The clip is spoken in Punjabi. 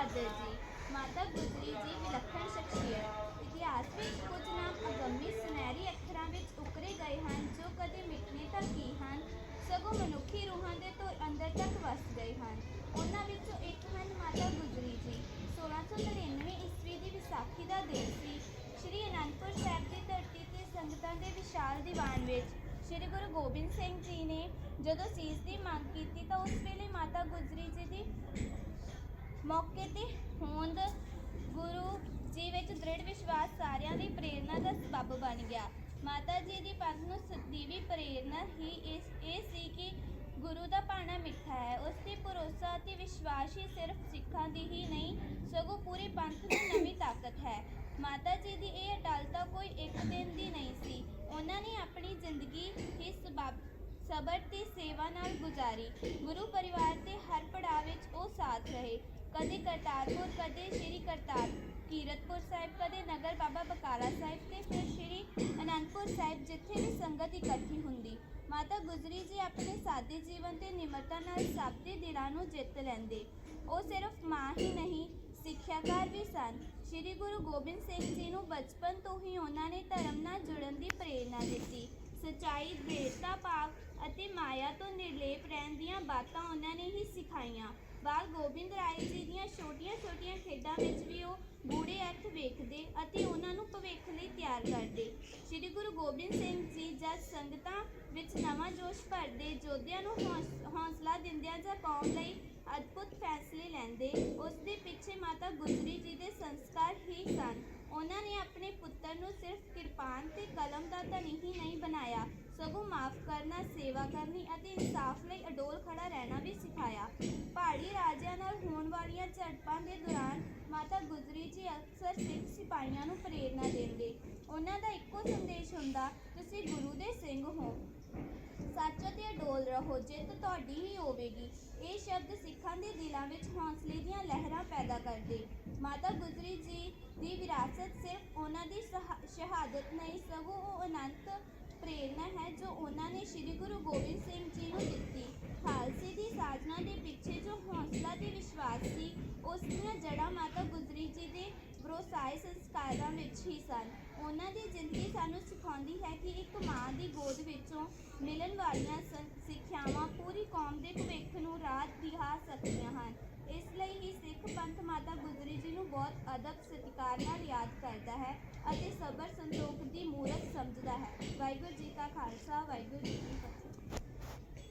ਬਹਾਦਰ ਜੀ। ਮਾਤਾ ਗੁਜਰੀ ਜੀ ਵਿਲੱਖਣ ਸ਼ਖਸੀਅਤ। ਇਤਿਹਾਸ ਵਿੱਚ ਕੁਝ ਨਾਮ ਅਗੰਮੀ ਸੁਨਹਿਰੀ ਅੱਖਰਾਂ ਵਿੱਚ ਉਕਰੇ ਗਏ ਹਨ, ਜੋ ਕਦੇ ਮਿਟਨੇ ਤਾਂ ਕੀ ਹਨ? ਸਗੋਂ ਮਨੁੱਖੀ ਰੂਹਾਂ ਦੇ ਤੋਂ ਅੰਦਰ ਤੱਕ ਵਸ ਗਏ ਹਨ। ਉਹਨਾਂ ਵਿੱਚੋਂ ਇੱਕ ਹਨ ਮਾਤਾ ਗੁਜਰੀ ਜੀ। 1699 ਈਸਵੀ ਦੀ ਵਿਸਾਖੀ ਦਾ ਦਿਨ ਸੀ। ਸ਼੍ਰੀ ਅਨੰਦਪੁਰ ਸਾਹਿਬ ਦੀ ਧਰਤੀ ਤੇ ਸੰਗਤਾਂ ਦੇ ਵਿਸ਼ਾਲ ਦੀਵਾਨ ਵਿੱਚ ਸ਼੍ਰੀ ਗੁਰੂ ਗੋਬਿੰਦ ਸਿੰਘ ਜੀ ਨੇ ਜਦੋਂ ਸੀਸ ਦੀ ਮੰਗ ਕੀਤੀ ਤਾਂ ਉਸ ਵੇਲੇ ਮਾਤਾ ਗੁਜਰੀ ਜੀ ਮੌਕੇ ਤੇ ਹੋਂਦ ਗੁਰੂ ਜੀ ਵਿੱਚ ਦ੍ਰਿੜ ਵਿਸ਼ਵਾਸ ਸਾਰਿਆਂ ਦੀ ਪ੍ਰੇਰਣਾ ਦਾ ਸਬੱਬ ਬਣ ਗਿਆ। ਮਾਤਾ ਜੀ ਦੀ ਪੰਥ ਨੂੰ ਸਦੀਵੀ ਪ੍ਰੇਰਣਾ ਹੀ ਇਸ, ਇਹ ਸੀ ਕਿ ਗੁਰੂ ਦਾ ਭਾਣਾ ਮਿੱਠਾ ਹੈ। ਉਸ 'ਤੇ ਭਰੋਸਾ ਅਤੇ ਵਿਸ਼ਵਾਸ ਹੀ ਸਿਰਫ ਸਿੱਖਾਂ ਦੀ ਹੀ ਨਹੀਂ, ਸਗੋਂ ਪੂਰੇ ਪੰਥ ਨੂੰ ਨਵੀਂ ਤਾਕਤ ਹੈ। ਮਾਤਾ ਜੀ ਦੀ ਇਹ ਅਟਲਤਾ ਕੋਈ ਇੱਕ ਦਿਨ ਦੀ ਨਹੀਂ ਸੀ। ਉਹਨਾਂ ਨੇ ਆਪਣੀ ਜ਼ਿੰਦਗੀ ਹੀ ਸਬੱਬ, ਸਬਰ ਤੇ ਸੇਵਾ ਨਾਲ ਗੁਜ਼ਾਰੀ। ਗੁਰੂ ਪਰਿਵਾਰ ਦੇ ਹਰ ਪੜਾਅ ਵਿੱਚ ਉਹ ਸਾਥ ਰਹੇ। ਕਦੇ ਕਰਤਾਰਪੁਰ, ਕਦੇ ਸ਼੍ਰੀ ਕਰਤਾਰ, ਕੀਰਤਪੁਰ ਸਾਹਿਬ, ਕਦੇ ਨਗਰ ਬਾਬਾ ਬਕਾਲਾ ਸਾਹਿਬ ਤੇ ਫਿਰ ਸ਼੍ਰੀ ਅਨੰਦਪੁਰ ਸਾਹਿਬ ਜਿੱਥੇ ਵੀ ਸੰਗਤ ਇਕੱਠੀ ਹੁੰਦੀ। ਮਾਤਾ ਗੁਜਰੀ ਜੀ ਆਪਣੇ ਸਾਦੇ ਜੀਵਨ ਤੇ ਨਿਮਰਤਾ ਨਾਲ ਸਭ ਦੇ ਦਿਲਾਂ ਨੂੰ ਜਿੱਤ ਲੈਂਦੇ। ਉਹ ਸਿਰਫ ਮਾਂ ਹੀ ਨਹੀਂ, ਸਿੱਖਿਆਕਾਰ ਵੀ ਸਨ। ਸ਼੍ਰੀ ਗੁਰੂ ਗੋਬਿੰਦ ਸਿੰਘ ਜੀ ਨੂੰ ਬਚਪਨ ਤੋਂ ਹੀ ਉਹਨਾਂ ਨੇ ਧਰਮ ਨਾਲ ਜੁੜਨ ਦੀ ਪ੍ਰੇਰਣਾ ਦਿੱਤੀ। ਸਚਾਈ ਦੇਵਤਾ ਭਾਵ ਅਤੇ ਮਾਇਆ ਤੋਂ ਨਿਰਲੇਪ ਰਹਿਣ ਦੀਆਂ ਬਾਤਾਂ ਉਹਨਾਂ ਨੇ ਹੀ ਸਿਖਾਈਆਂ। ਬਾਲ ਗੋਬਿੰਦ ਰਾਏ ਜੀ ਦੀਆਂ ਛੋਟੀਆਂ-ਛੋਟੀਆਂ ਖੇਡਾਂ ਵਿੱਚ ਵੀ ਉਹ ਗੂੜੇ ਅਰਥ ਵੇਖਦੇ ਅਤੇ ਉਹਨਾਂ ਨੂੰ ਭਵਿੱਖ ਲਈ ਤਿਆਰ ਕਰਦੇ। ਸ੍ਰੀ ਗੁਰੂ ਗੋਬਿੰਦ ਸਿੰਘ ਜੀ ਜਦ ਸੰਗਤਾਂ ਵਿੱਚ ਨਵਾਂ ਜੋਸ਼ ਭਰਦੇ, ਯੋਧਿਆਂ ਨੂੰ ਹੌਸ- ਹੌਸਲਾ ਦਿੰਦਿਆਂ ਜਾਂ ਕੌਮ ਲਈ ਅਦਭੁਤ ਫੈਸਲੇ ਲੈਂਦੇ, ਉਸ ਦੇ ਪਿੱਛੇ ਮਾਤਾ ਗੁਜਰੀ ਜੀ ਦੇ ਸੰਸਕਾਰ ਹੀ ਸਨ। ਉਹਨਾਂ ਨੇ ਆਪਣੇ ਪੁੱਤਰ ਨੂੰ ਸਿਰਫ ਕਿਰਪਾਨ ਤੇ ਕਲਮ ਦਾ ਧਨੀ ਹੀ ਨਹੀਂ ਬਣਾਇਆ, ਸਗੋਂ ਮਾਫ ਕਰਨਾ, ਸੇਵਾ ਕਰਨੀ ਅਤੇ ਇਨਸਾਫ ਲਈ ਅਡੋਲ ਖੜਾ ਰਹਿਣਾ ਵੀ ਸਿਖਾਇਆ। ਪਹਾੜੀ ਰਾਜਿਆਂ ਨਾਲ ਹੋਣ ਵਾਲੀਆਂ ਝੜਪਾਂ ਦੇ ਦੌਰਾਨ ਮਾਤਾ ਗੁਜਰੀ ਜੀ ਅਕਸਰ ਸਿੱਖ ਸਿਪਾਹੀਆਂ ਨੂੰ ਪ੍ਰੇਰਣਾ ਦਿੰਦੇ ਉਹਨਾਂ ਦਾ ਇੱਕੋ ਸੰਦੇਸ਼ ਹੁੰਦਾ, ਤੁਸੀਂ ਗੁਰੂ ਦੇ ਸਿੰਘ ਹੋ। ਸੱਚ ਅਤੇ ਅਡੋਲ ਰਹੋ, ਜਿੱਤ ਤੁਹਾਡੀ ਹੀ ਹੋਵੇਗੀ। ਇਹ ਸ਼ਬਦ ਸਿੱਖਾਂ ਦੇ ਦਿਲਾਂ ਵਿੱਚ ਹੌਸਲੇ ਦੀਆਂ ਲਹਿਰਾਂ ਪੈਦਾ ਕਰਦੇ। ਮਾਤਾ ਗੁਜਰੀ ਜੀ ਦੀ ਵਿਰਾਸਤ ਸਿਰਫ ਉਹਨਾਂ ਦੀ ਸਹਾ- ਸ਼ਹਾਦਤ ਨਹੀਂ, ਸਗੋਂ ਉਹ ਅਨੰਤ ਪ੍ਰੇਰਣਾ ਹੈ ਜੋ ਉਹਨਾਂ ਨੇ ਸ੍ਰੀ ਗੁਰੂ ਗੋਬਿੰਦ ਸਿੰਘ ਜੀ ਨੂੰ ਦਿੱਤੀ। ਖਾਲਸੇ ਦੀ ਸਾਜਨਾ ਦੇ ਪਿੱਛੇ ਜੋ ਵਿਸ਼ਵਾਸ ਸੀ। ਉਸ ਦੀਆਂ ਜੜ੍ਹਾਂ ਮਾਤਾ ਗੁਜਰੀ ਜੀ ਦੇ ਬਰੋਸਾਏ ਸੰਸਕਾਰਾਂ ਵਿੱਚ ਹੀ ਸਨ। ਉਹਨਾਂ ਦੀ ਜ਼ਿੰਦਗੀ ਸਾਨੂੰ ਸਿਖਾਉਂਦੀ ਹੈ ਕਿ ਇੱਕ ਮਾਂ ਦੀ ਗੋਦ ਵਿੱਚੋਂ ਮਿਲਣ ਵਾਲੀਆਂ ਸਿੱਖਿਆਵਾਂ ਪੂਰੀ ਕੌਮ ਦੇ ਭਵਿੱਖ ਨੂੰ ਰਾਹ ਦਿਖਾ ਸਕਦੀਆਂ ਹਨ। ਇਸ ਲਈ ਹੀ ਸਿੱਖ ਪੰਥ ਮਾਤਾ ਗੁਜਰੀ ਜੀ ਨੂੰ ਬਹੁਤ ਅਦਬ ਸਤਿਕਾਰ ਨਾਲ ਯਾਦ ਕਰਦਾ ਹੈ ਅਤੇ ਸਬਰ ਸੰਤੋਖ ਦੀ ਮੂਰਤ ਸਮਝਦਾ ਹੈ। ਵਾਹਿਗੁਰੂ ਜੀ ਕਾ ਖਾਲਸਾ, ਵਾਹਿਗੁਰੂ ਜੀ ਕੀ ਫਤਿਹ।